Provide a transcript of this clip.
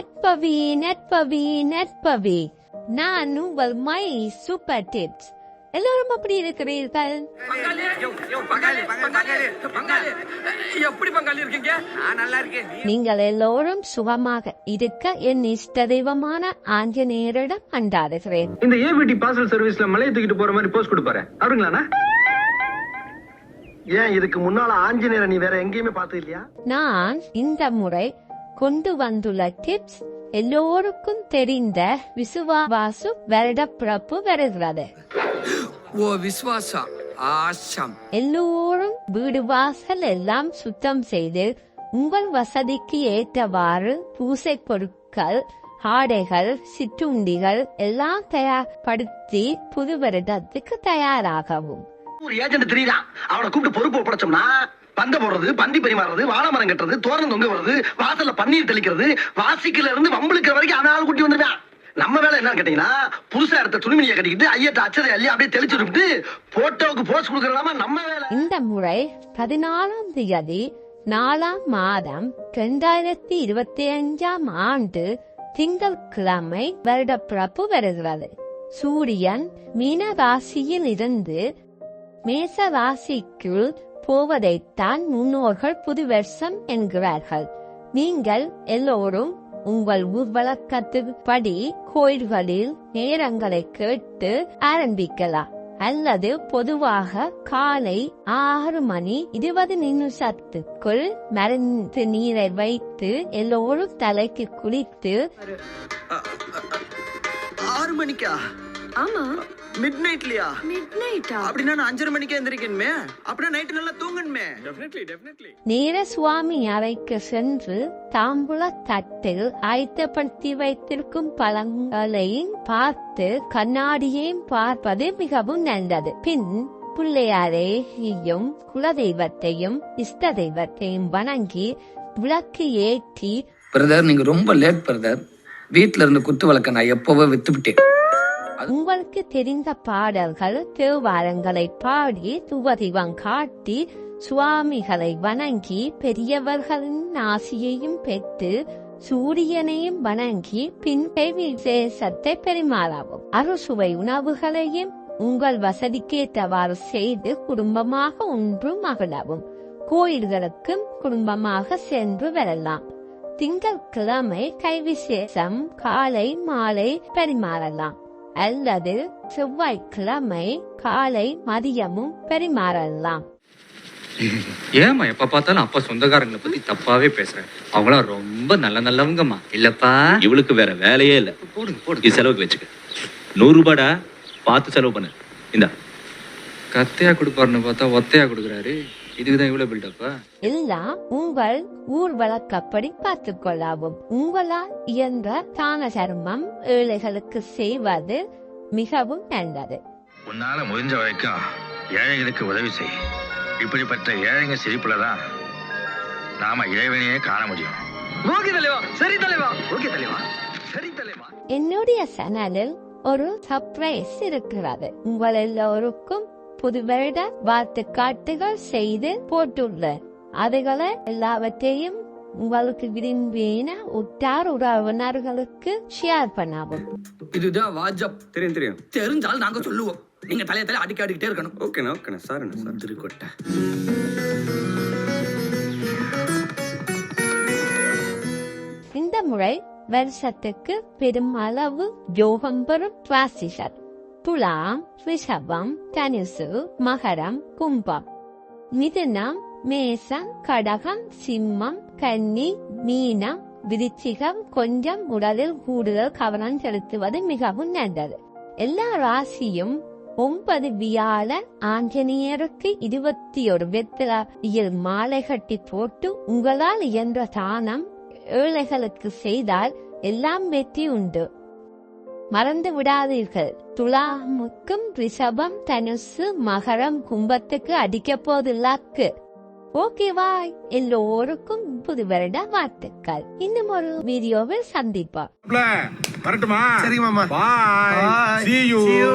நட்பவி நட்பவி நட்பவி நான் உங்கள் my super tips எல்லோரும் அப்படி இருக்கிறீர்கள். பங்காளி பங்காளி பங்காளி பங்காளி. எப்படி பங்காளி இருக்கீங்க? நான் நல்லா இருக்கேன். நீங்கள் எல்லோரும் சுகமாக இருக்க என் இஷ்ட தெய்வமான ஆஞ்சநேயரிடம் அண்டாடுகிறேன் இந்த ஏபிடி பார்சல் சர்வீஸ்ல மலையை தூக்கிட்டு போற மாதிரி போஸ்ட் கொடுப்பாரு அவருங்களாண்ணா ஏன் இதுக்கு முன்னால ஆஞ்சநேயரை நீ வேற எங்கேயுமே பார்த்தது இல்லையா? நான் இந்த முறை கொண்டு வந்துள்ள டிப்ஸ் எல்லோருக்கும் தெரிந்த விசுவாசு வருடப்பிறப்பு வருகிறது. ஓ விஸ்வாசா ஆஷம் எல்லோரும் வீடு வாசல் எல்லாம் சுத்தம் செய்து உங்கள் வசதிக்கு ஏற்றவாறு பூசை பொருட்கள் ஆடைகள் சிற்றுண்டிகள் எல்லாம் தயார்படுத்தி புது வருடத்துக்கு தயாராகவும். ஒரு ஏஜென்ட் தெரியுதான் அவனை கூப்பிட்டு பொறுப்பு ஒப்படைச்சோம்னா பந்த போடுறது பந்தி பரிமாறுறது வாழை மரம் கட்டுறது தோரணம் தொங்க வருது வாசல்ல பன்னீர் தெளிக்கிறது வாசிக்கல இருந்து வம்பளுக்கிற வரைக்கும் அவன் ஆள் கூட்டி நம்ம வேலை என்னன்னு கேட்டீங்கன்னா புதுசா எடுத்த துணிமணியை கட்டிக்கிட்டு ஐயத்தை அச்சதை அள்ளி அப்படியே தெளிச்சு விட்டு போட்டோவுக்கு போஸ்ட் கொடுக்கறதாம நம்ம வேலை. இந்த முறை பதினாலாம் தேதி நாலாம் மாதம் இரண்டாயிரத்தி இருபத்தி அஞ்சாம் ஆண்டு திங்கட்கிழமை வருடப்பிறப்பு வருகிறது. சூரியன் மீன ராசியில் இருந்து மேச ராசிக்குள் போவதைத்தான் முன்னோர்கள் புது வருஷம் என்கிறார்கள். நீங்கள் எல்லோரும் உங்கள் ஊர் வழக்கத்துப்படி கோயில்களில் நேரங்களை கேட்டு ஆரம்பிக்கலாம். அல்லது பொதுவாக காலை ஆறு மணி இருபது நிமிஷத்துக்குள் மருந்து நீரை வைத்து எல்லோரும் தலைக்கு குளித்து ஆறு மணிக்கா? ஆமா. மிட் நைட்லயா மிட் நைட்டா அப்படின்னா நான் அஞ்சரை மணிக்கே எந்திரிக்கணுமே. அப்படின்னா நைட்டு நல்லா தூங்கணுமே. டெஃபினெட்லி டெஃபினெட்லி நேர சுவாமி அறைக்கு சென்று தாம்பூல தட்டில் ஆயத்தப்படுத்தி வைத்திருக்கும் பழங்களையும் பார்த்து கண்ணாடியையும் பார்ப்பது மிகவும் நல்லது. பின் பிள்ளையாரையும் குலதெய்வத்தையும் இஷ்ட தெய்வத்தையும் வணங்கி விளக்கு ஏற்றி பிரதர் நீங்க ரொம்ப லேட் பிரதர். வீட்ல இருந்து குத்து விளக்க நான் எப்பவோ வித்துவிட்டேன். உங்களுக்கு தெரிந்த பாடல்கள் தேவாரங்களை பாடி துவதிவம் காட்டி சுவாமிகளை வணங்கி பெரியவர்களின் ஆசியையும் பெற்று சூரியனையும் வணங்கி பின் விசேஷத்தை பெருமாறவும் அறுசுவை உணவுகளையும் உங்கள் வசதிக்கேற்றவாறு செய்து குடும்பமாக ஒன்று மகிழவும். கோயில்களுக்கும் குடும்பமாக சென்று வரலாம். திங்கட்கிழமை கைவிசேஷம் காலை மாலை பரிமாறலாம். அல்லது செவ்வாய்க்கிழமை காலை மதியமும் பரிமாறலாம். ஏமா எப்ப பார்த்தாலும் அப்பா சொந்தக்காரங்களை பத்தி தப்பாவே பேசுறேன் அவங்களாம் ரொம்ப நல்ல நல்லவங்கம்மா. இல்லப்பா. இவளுக்கு வேற வேலையே இல்ல. போடுங்க இது போடுங்க செலவுக்கு வச்சுக்க. நூறு ரூபாடா பார்த்து செலவு பண்ணு. இந்த. கத்தையா கொடுப்பாருன்னு பார்த்தா ஒத்தையா கொடுக்குறாரு. இதுக்குதான் இவ்வளவு பில்டப்பா எல்லாம் உங்கள் ஊர் வழக்கப்படி பார்த்துக் கொள்ளவும் உங்களால் இயன்ற தான தர்மம் ஏழைகளுக்கு செய்வது மிகவும் நல்லது. உன்னால முடிஞ்ச வரைக்கும் ஏழைகளுக்கு உதவி செய். இப்படிப்பட்ட ஏழைங்க சிரிப்புல தான் நாம இறைவனையே காண முடியும். ஓகே தலைவா சரி தலைவா. ஓகே தலைவா சரி தலைவா. என்னுடைய சேனலில் ஒரு சர்ப்ரைஸ் இருக்கிறது. உங்கள் எல்லோருக்கும் புது வருட வாழ்த்துக்காட்டுகள் செய்து போட்டுள்ளேன் அதுகளை எல்லாவற்றையும் உங்களுக்கு விரும்பின உற்றார் உறவினர்களுக்கு ஷேர் பண்ணவும். இதுதான் வாஜப். தெரியும் தெரியும். தெரிஞ்சால் நாங்க சொல்லுவோம். நீங்க தலைய தலைய அடிக்க அடிக்கிட்டே இருக்கணும் ஓகேண்ணா ஓகேண்ணா சாருண்ணா சார் திருக்கொட்டை இந்த முறை வருஷத்துக்கு பெருமளவு யோகம் பெறும் ராசிகள் துலாம் ரிஷபம் தனுசு மகரம் கும்பம். மிதுனம் மேசம் கடகம் சிம்மம் கன்னி மீனம் விருச்சிகம் கொஞ்சம் உடலில் கூடுதல் கவனம் செலுத்துவது மிகவும் நல்லது. எல்லா ராசியும் ஒன்பது வியாழன் ஆஞ்சநேயருக்கு இருபத்தி ஒரு வெத்திரையில் மாலை கட்டி போட்டு உங்களால் இயன்ற தானம் ஏழைகளுக்கு செய்தால் எல்லாம் வெற்றி உண்டு. மறந்து விடாதீர்கள் துலாமுக்கும் ரிஷபம் தனுசு மகரம் கும்பத்துக்கு அடிக்க போதில்லாக்கு ஓகேவா எல்லோருக்கும் புது வருட வாழ்த்துக்கள் இன்னும் ஒரு வீடியோவில் சந்திப்போம் வரட்டுமா சரி மாமா பாய் Bye. see you See you.